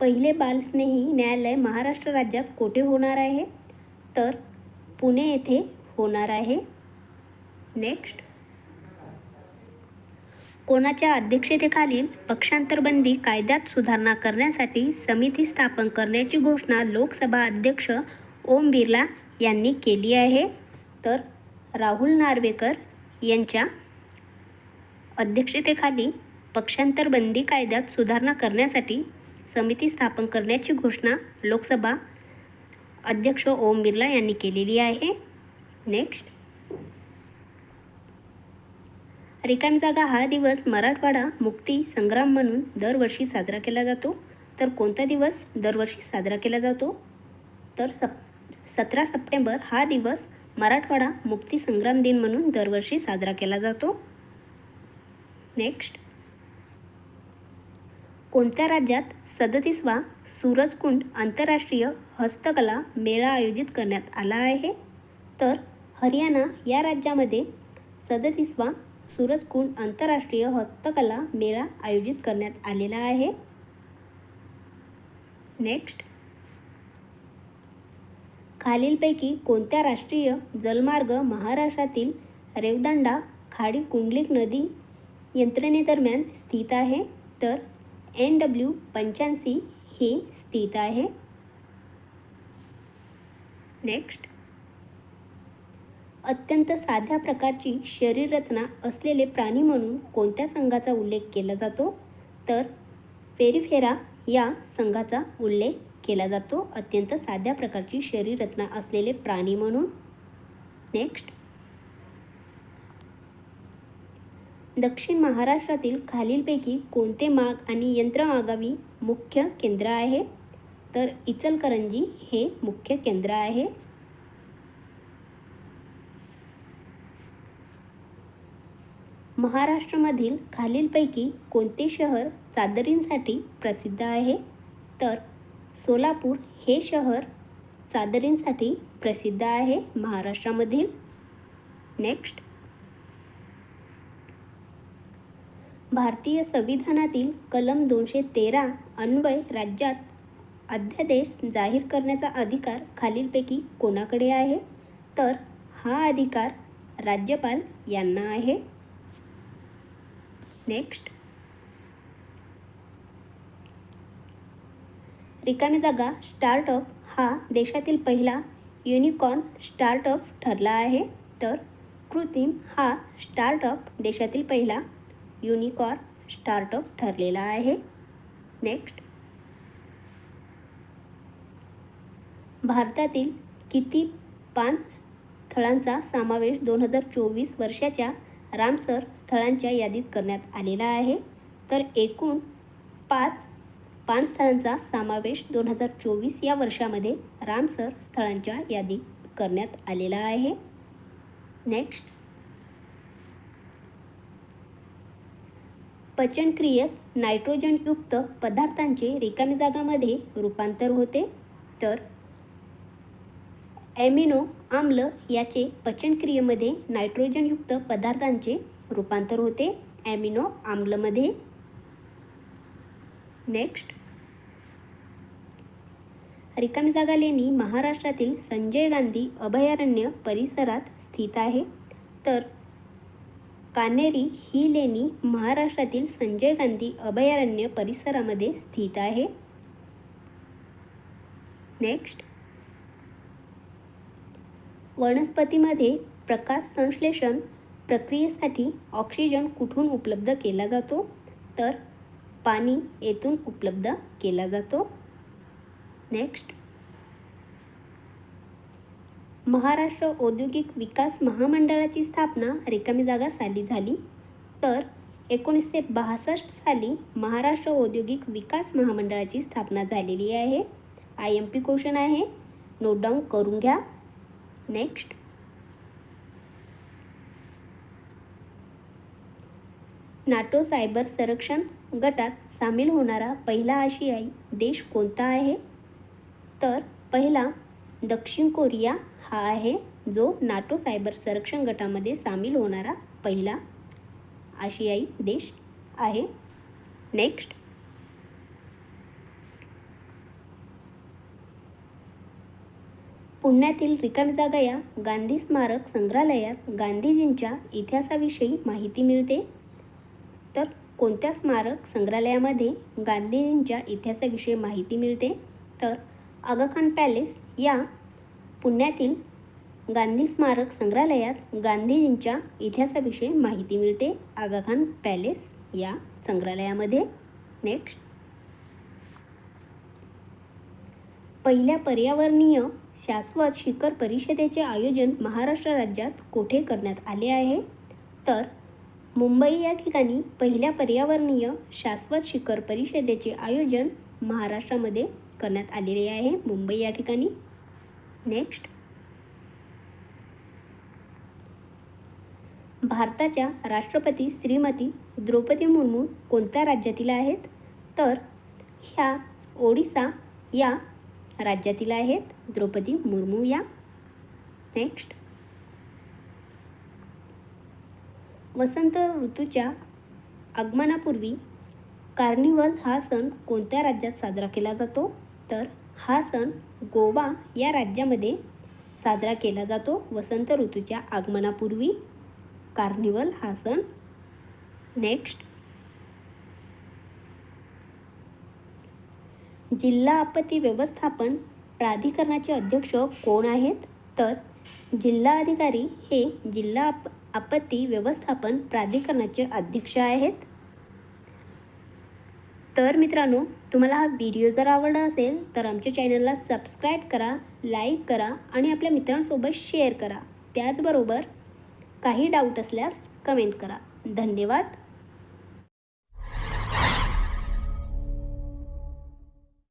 पहिले बालस्नेही न्यायालय महाराष्ट्र राज्यात कोठे होणार आहे? तर पुणे येथे होणार आहे. नेक्स्ट कोणाच्या अध्यक्षतेखालील पक्षांतरबंदी कायद्यात सुधारणा करण्यासाठी समिती स्थापन करण्याची घोषणा लोकसभा अध्यक्ष ओम बिर्ला यांनी केली आहे. तर राहुल नार्वेकर यांच्या अध्यक्षतेखाली पक्षांतरबंदी कायद्यात सुधारणा करण्यासाठी समिती स्थापन करण्याची घोषणा लोकसभा अध्यक्ष ओम बिर्ला यांनी केलेली आहे. नेक्स्ट रिकामी जागा हा दिवस मराठवाडा मुक्ती संग्राम म्हणून दरवर्षी साजरा केला जातो. तर कोणता दिवस दरवर्षी साजरा केला जातो? तर सप सतरा सप्टेंबर हा दिवस मराठवाडा मुक्ती संग्राम दिन म्हणून दरवर्षी साजरा केला जातो. नेक्स्ट कोणत्या राज्यात सदतीसवा सूरजकुंड आंतरराष्ट्रीय हस्तकला मेळा आयोजित करण्यात आला आहे? तर हरियाणा या राज्यामध्ये सदतीसवा सूरजकुंड आंतरराष्ट्रीय हस्तकला मेळा आयोजित करण्यात आलेला आहे. नेक्स्ट खालीलपैकी कोणत्या राष्ट्रीय जलमार्ग महाराष्ट्रातील रेवदंडा खाडी कुंडलिक नदी यंत्रणेदरम्यान स्थित आहे? तर एन डब्ल्यू पंच्याऐंशी हे स्थित आहे. नेक्स्ट अत्यंत साध्या प्रकारची शरीर रचना असलेले प्राणी म्हणून कोणत्या संघाचा उल्लेख केला जातो? तर पेरिफेरा या संघाचा उल्लेख केला जातो. अत्यंत साध्या प्रकारची शरीर रचना असलेले प्राणी म्हणून. नेक्स्ट दक्षिण महाराष्ट्रातील खालीलपैकी कोणते माग आणि यंत्रमागावी मुख्य केंद्र आहे? तर इचलकरंजी हे मुख्य केंद्र आहे. महाराष्ट्रामधील खालीलपैकी कोणते शहर चादरींसाठी प्रसिद्ध आहे? तर सोलापूर हे शहर चादरींसाठी प्रसिद्ध आहे महाराष्ट्रामधील. नेक्स्ट. भारतीय संविधानातील कलम दोनशे तेरा अन्वय राज्यात अध्यादेश जाहीर करण्याचा अधिकार खालीलपैकी कोणाकडे आहे? तर हा अधिकार राज्यपाल यांना आहे. नेक्स्ट रिकामी जागा स्टार्टअप हा देशातील पहिला युनिकॉर्न स्टार्टअप ठरला आहे. तर कृत्रिम हा स्टार्टअप देशातील पहिला युनिकॉर्न स्टार्टअप ठरलेला आहे. नेक्स्ट भारतातील किती पान स्थळांचा समावेश दोन हजार चोवीस वर्षाच्या रामसर स्थळांच्या यादीत करण्यात आलेला आहे? तर एकूण पाच पान स्थळांचा समावेश दोन हजार चोवीस या वर्षामध्ये रामसर स्थळांच्या यादीत करण्यात आलेला आहे. नेक्स्ट पचनक्रियेत नायट्रोजनयुक्त पदार्थांचे रिकामी जागामध्ये रूपांतर होते. तर ॲमिनो आम्ल याचे पचनक्रियेमध्ये नायट्रोजनयुक्त पदार्थांचे रूपांतर होते. ॲमिनो आम्लमध्ये. नेक्स्ट. रिकामी जागा लेणी महाराष्ट्रातील संजय गांधी अभयारण्य परिसरात स्थित आहे. तर कान्हेरी ही लेणी महाराष्ट्रातील संजय गांधी अभयारण्य परिसरामध्ये स्थित आहे. नेक्स्ट वनस्पतीमध्ये प्रकाश संश्लेषण प्रक्रियेसाठी ऑक्सिजन कुठून उपलब्ध केला जातो? तर पाणी येथून उपलब्ध केला जातो. नेक्स्ट महाराष्ट्र औद्योगिक विकास महामंडळाची स्थापना रिकामी जागा साली झाली. तर एकोणीसशे बासष्ट साली महाराष्ट्र औद्योगिक विकास महामंडळाची स्थापना झालेली आहे. आय एम पी क्वेश्चन आहे. नोट डाऊन करून घ्या. नेक्स्ट नाटो सायबर संरक्षण गटात सामील होणारा पहिला आशियाई देश कोणता आहे? तर पहिला दक्षिण कोरिया हा आहे जो नाटो सायबर संरक्षण गटामध्ये सामील होणारा पहिला आशियाई देश आहे. नेक्स्ट पुण्यातील रिकामी जागा या गांधी स्मारक संग्रहालयात गांधीजींच्या इतिहासाविषयी माहिती मिळते. तर कोणत्या स्मारक संग्रहालयामध्ये गांधीजींच्या इतिहासाविषयी माहिती मिळते? तर आगाखान पॅलेस या पुण्यातील गांधी स्मारक संग्रहालयात गांधीजींच्या इतिहासाविषयी माहिती मिळते. आगाखान पॅलेस या संग्रहालयामध्ये. नेक्स्ट. पहिल्या पर्यावरणीय शाश्वत शिखर परिषदेचे आयोजन महाराष्ट्र राज्यात कोठे करण्यात आले आहे? तर मुंबई या ठिकाणी पहिल्या पर्यावरणीय शाश्वत शिखर परिषदेचे आयोजन महाराष्ट्रामध्ये करण्यात आलेले आहे. मुंबई या ठिकाणी नेक्स्ट. भारताच्या राष्ट्रपती श्रीमती द्रौपदी मुर्मू कोणत्या राज्यातील आहेत? तर ह्या ओडिसा या राज्यातील आहेत. द्रौपदी मुर्मू या. नेक्स्ट. वसंत ऋतूच्या आगमनापूर्वी कार्निवल हा सण कोणत्या राज्यात साजरा केला जातो? तर हा सण गोवा या राज्यामध्ये साजरा केला जातो. वसंत ऋतूच्या आगमनापूर्वी कार्निवल हा सण. नेक्स्ट. जिल्हा आपत्ती व्यवस्थापन प्राधिकरणाचे अध्यक्ष कोण आहेत? तर जिल्हा अधिकारी हे जिल्हा आप आपत्ती व्यवस्थापन प्राधिकरणाचे अध्यक्ष आहेत. तर मित्रांनो तुम्हाला हा व्हिडिओ जर आवडला असेल तर आमच्या चॅनलला सबस्क्राईब करा लाईक करा आणि आपल्या मित्रांसोबत शेअर करा. त्याचबरोबर काही डाऊट असल्यास कमेंट करा. धन्यवाद.